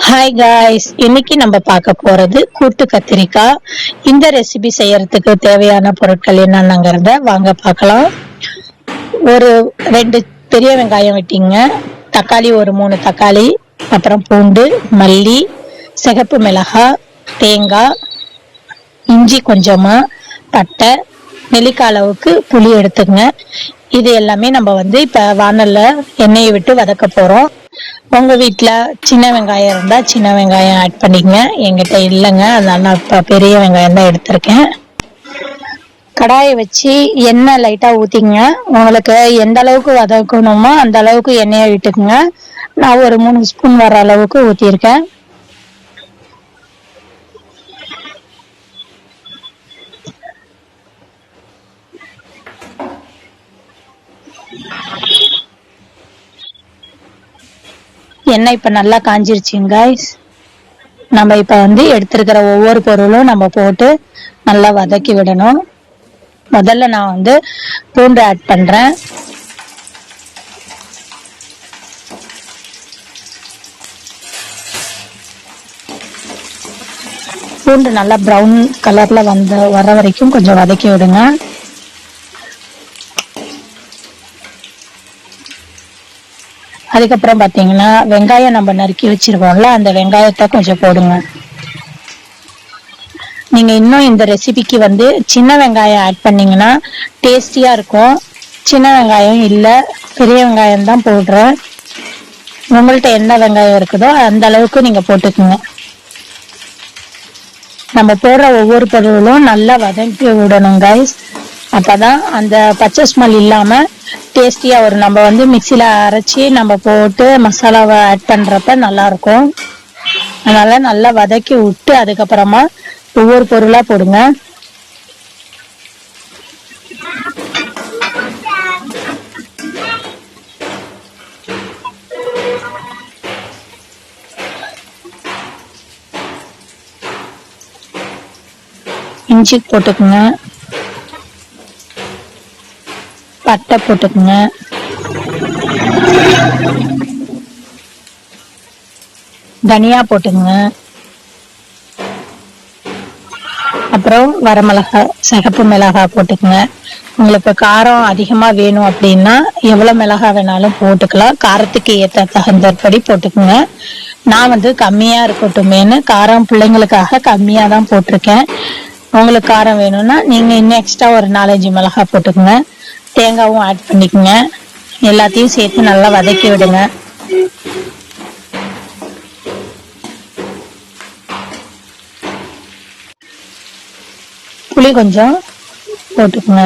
Hi guys இன்னைக்கு நம்ம பார்க்க போறது கூட்டு கத்திரிக்காய். இந்த ரெசிபி செய்யறதுக்கு தேவையான பொருட்கள் என்னென்னங்கிறத வாங்க பார்க்கலாம். ஒரு ரெண்டு பெரிய வெங்காயம் வெட்டிங்க. தக்காளி ஒரு மூணு தக்காளி அப்புறம் பூண்டு மல்லி சிகப்பு மிளகாய் தேங்காய் இஞ்சி கொஞ்சமா பட்டை நெல்லிக்காய் அளவுக்கு புளி எடுத்துங்க இது எல்லாமே நம்ம வந்து இப்போ வானல்ல எண்ணெயை விட்டு வதக்க போறோம். உங்க வீட்டில் சின்ன வெங்காயம் இருந்தா சின்ன வெங்காயம் ஆட் பண்ணிக்கங்க. என்கிட்ட இல்லைங்க. அதனால நான் இப்போ பெரிய வெங்காயம் தான் எடுத்திருக்கேன். கடாயை வச்சு எண்ணெய் லைட்டாக ஊற்றிங்க உங்களுக்கு எந்த அளவுக்கு வதக்கணுமோ அந்த அளவுக்கு எண்ணெயை விட்டுக்குங்க. நான் ஒரு மூணு ஸ்பூன் வர அளவுக்கு ஊத்திருக்கேன் எண்ணெய் இப்ப நல்லா காஞ்சிருச்சுங்க காய்ஸ் நம்ம இப்ப வந்து எடுத்திருக்கிற ஒவ்வொரு பொருளும் நம்ம போட்டு நல்லா வதக்கி விடணும். முதல்ல நான் வந்து பூண்டு ஆட் பண்றேன். பூண்டு நல்லா ப்ரௌன் கலர்ல வந்த வர வரைக்கும் கொஞ்சம் வதக்கி விடுங்க. அதுக்கப்புறம் பாத்தீங்கன்னா வெங்காயம் நம்ம நறுக்கி வச்சிருக்கோம்ல அந்த வெங்காயத்தை கொஞ்சம் போடுங்க. நீங்க இன்னும் இந்த ரெசிபிக்கு வந்து சின்ன வெங்காயம் ஆட் பண்ணீங்கன்னா டேஸ்டியா இருக்கும். சின்ன வெங்காயம் இல்ல பெரிய வெங்காயம் தான் போடுறேன். உங்கள்ட்ட என்ன வெங்காயம் இருக்குதோ அந்த அளவுக்கு நீங்க போட்டுக்குங்க. நம்ம போடுற ஒவ்வொரு பொருளும் நல்லா வதக்கி விடணும் கைஸ் அப்பதான் அந்த பச்சை ஸ்மெல் இல்லாம டேஸ்டியா வரும் நம்ம வந்து மிக்சியில அரைச்சி நம்ம போட்டு மசாலாவை ஆட் பண்றப்ப நல்லா இருக்கும் அதனால நல்லா வதக்கி விட்டு அதுக்கப்புறமா ஒவ்வொரு பொருளா போடுங்க. இஞ்சி போட்டுக்கோங்க. பட்டை போட்டுக்குங்க. தனியா போட்டுக்குங்க. அப்புறம் வரமிளகாய் சிகப்பு மிளகாய் போட்டுக்குங்க. உங்களுக்கு காரம் அதிகமாக வேணும் அப்படின்னா எவ்வளோ மிளகாய் வேணாலும் போட்டுக்கலாம். காரத்துக்கு ஏற்ற தகுந்தபடி போட்டுக்குங்க. நான் வந்து கம்மியா இருக்கட்டுமேன்னு காரம் பிள்ளைங்களுக்காக கம்மியாக தான் போட்டிருக்கேன். உங்களுக்கு காரம் வேணும்னா நீங்கள் இன்னும் எக்ஸ்ட்ரா ஒரு நாலஞ்சு மிளகாய் போட்டுக்குங்க. தேங்காவும் ஆட் பண்ணிக்கோங்க. எல்லாத்தையும் சேர்த்து நல்லா வதக்கி விடுங்க. புளி கொஞ்சம் போட்டுக்கோங்க.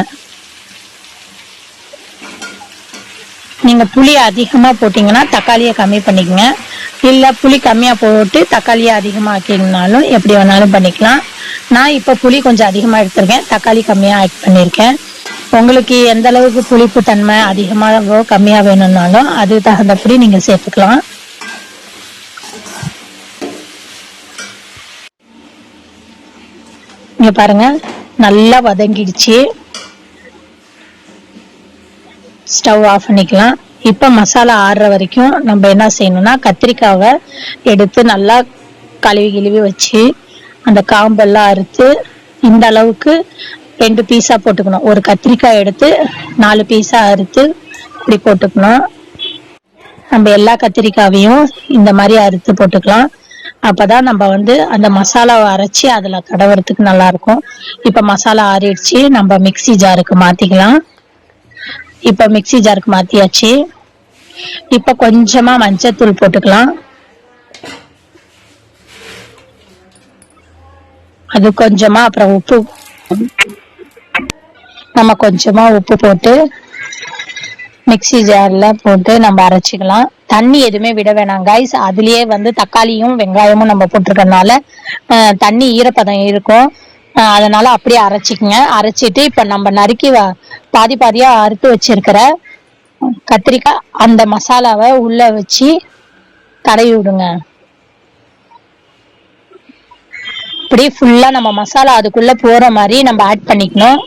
நீங்க புளி அதிகமா போட்டீங்கன்னா தக்காளியை கம்மி பண்ணிக்கோங்க. இல்ல புளி கம்மியா போட்டு தக்காளியை அதிகமா ஆக்கினாலும் எப்படி வேணாலும் பண்ணிக்கலாம். நான் இப்ப புளி கொஞ்சம் அதிகமா எடுத்திருக்கேன். தக்காளி கம்மியா ஆட் பண்ணிருக்கேன். உங்களுக்கு எந்த அளவுக்கு புளிப்பு தன்மை அதிகமாகவோ கம்மியா வேணும்னாலும் அது தகுந்தபடி நீங்க சேர்த்துக்கலாம். இங்க பாருங்க நல்லா வதங்கிடுச்சு. ஸ்டவ் ஆஃப் பண்ணிக்கலாம். இப்ப மசாலா ஆடுற வரைக்கும் நம்ம என்ன செய்யணும்னா கத்திரிக்காவை எடுத்து நல்லா கழுவி கிழுவி வச்சு அந்த காம்பெல்லாம் அறுத்து இந்த அளவுக்கு ரெண்டு பீஸா போட்டுக்கணும். ஒரு கத்திரிக்காய் எடுத்து நாலு பீஸா அறுத்து இப்படி போட்டுக்கணும். நம்ம எல்லா கத்திரிக்காவையும் இந்த மாதிரி அறுத்து போட்டுக்கலாம். அப்பதான் நம்ம வந்து அந்த மசாலாவை அரைச்சி அதுல கடவுறதுக்கு நல்லா இருக்கும். இப்ப மசாலா ஆறிடுச்சு. நம்ம மிக்ஸி ஜாருக்கு மாத்திக்கலாம். இப்ப மிக்ஸி ஜாருக்கு மாத்தியாச்சு. இப்ப கொஞ்சமா மஞ்சத்தூள் போட்டுக்கலாம். அது கொஞ்சமா அப்புறம் உப்பு நம்ம கொஞ்சமா உப்பு போட்டு மிக்ஸி ஜார்ல போட்டு நம்ம அரைச்சிக்கலாம். தண்ணி எதுவுமே விட வேணாம். கைஸ் அதுலயே வந்து தக்காளியும் வெங்காயமும் நம்ம போட்டிருக்கறனால தண்ணி ஈரப்பதம் இருக்கும். அதனால அப்படியே அரைச்சிக்கங்க. அரைச்சிட்டு இப்ப நம்ம நறுக்கி வ- பாதி பாதியா அறுத்து வச்சிருக்கிற கத்திரிக்காய் அந்த மசாலாவை உள்ள வச்சு தடவி விடுங்க. இப்படி ஃபுல்லா நம்ம மசாலா அதுக்குள்ள போற மாதிரி நம்ம ஆட் பண்ணிக்கணும்.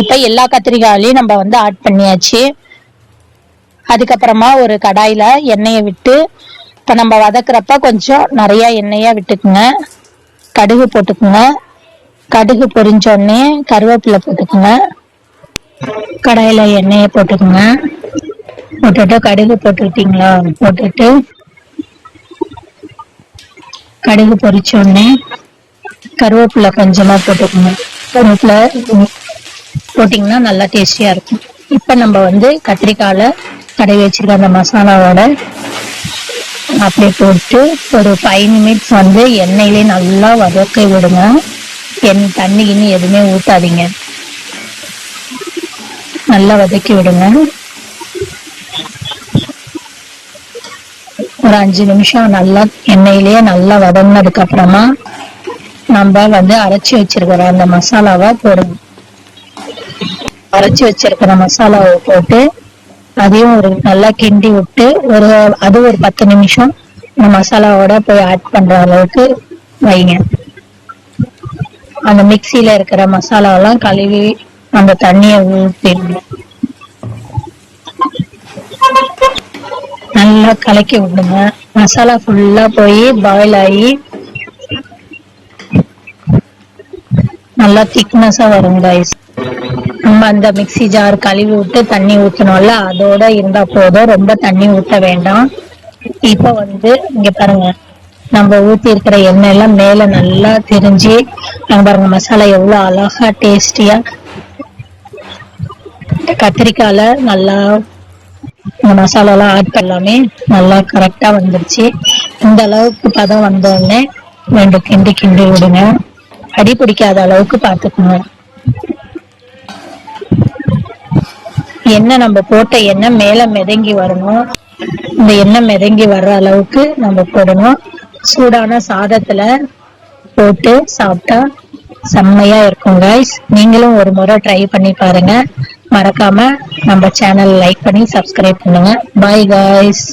இப்ப எல்லா கத்திரிக்காயிலையும் நம்ம வந்து ஆட் பண்ணியாச்சு. அதுக்கப்புறமா ஒரு கடாயில எண்ணெயை விட்டு இப்ப நம்ம வதக்குறப்ப கொஞ்சம் நிறைய எண்ணெயா விட்டுக்குங்க. கடுகு போட்டுக்குங்க. கடுகு பொரிஞ்ச உடனே கருவேப்பிலை போட்டுக்குங்க. கடாயில எண்ணெயை போட்டுக்குங்க. போட்டுட்டு கடுகு போட்டுக்கிட்டீங்களா போட்டுட்டு கடுகு பொரிச்ச உடனே கருவேப்பிலை கொஞ்சமா போட்டுக்கோங்க. கருவேப்பிலை போட்டிங்கன்னா நல்லா டேஸ்டியா இருக்கும். இப்ப நம்ம வந்து கத்திரிக்காய்ல தடவி வச்சிருக்க அந்த மசாலாவோட அப்படியே போட்டு ஒரு ஃபைவ் மினிட்ஸ் வந்து எண்ணெயிலே நல்லா வதக்க விடுங்க. என் தண்ணி கிண்ணி எதுவுமே ஊத்தாதீங்க. நல்லா வதக்கி விடுங்க. ஒரு அஞ்சு நிமிஷம் நல்லா எண்ணெயிலேயே நல்லா வதங்கினதுக்கு அப்புறமா நம்ம வந்து அரைச்சி வச்சிருக்கிற அந்த மசாலாவை போடணும் அரைச்சி வச்சிருக்கிற மசாலாவை போட்டு அதையும் ஒரு நல்லா கிண்டி விட்டு ஒரு அது ஒரு பத்து நிமிஷம் இந்த மசாலாவோட போய் ஆட் பண்ற அளவுக்கு வைங்க. அந்த மிக்சியில இருக்கிற மசாலாவெல்லாம் கழுவி அந்த தண்ணியை ஊற்றிடணும் நல்லா கலக்கி விடுங்க. மசாலா ஃபுல்லா போய் பாயில் ஆகி நல்லா திக்னஸா வரும் கைஸ் நம்ம அந்த மிக்ஸி ஜார் கழுவி விட்டு தண்ணி ஊத்தணும்ல அதோட இருந்தா போதும். ரொம்ப தண்ணி ஊத்த வேண்டாம். இப்ப வந்து இங்க பாருங்க நம்ம ஊத்தி இருக்கிற எண்ணெய் எல்லாம் மேல நல்லா தெரிஞ்சு நம்ம பாருங்க மசாலா எவ்வளவு அழகா டேஸ்டியா கத்திரிக்காயில நல்லா இந்த மசாலா எல்லாம் ஆட் பண்ணலாமே. நல்லா கரெக்டா வந்துருச்சு. இந்த அளவுக்கு பதம் வந்த உடனே ரெண்டு கிண்டி கிண்டி விடுங்க. அடி பிடிக்காத அளவுக்கு பாத்துக்கணும் எண்ணெய் நம்ம போட்ட எண்ணெய் மேல மிதங்கி வரணும்? இந்த எண்ணெய் மிதங்கி வர்ற அளவுக்கு நம்ம போடணும். சூடான சாதத்துல போட்டு சாப்பிட்டா செம்மையா இருக்கும் கைஸ் நீங்களும் ஒரு முறை ட்ரை பண்ணி பாருங்க. மறக்காம நம்ம சேனல் லைக் பண்ணி சப்ஸ்கிரைப் பண்ணுங்க. Bye guys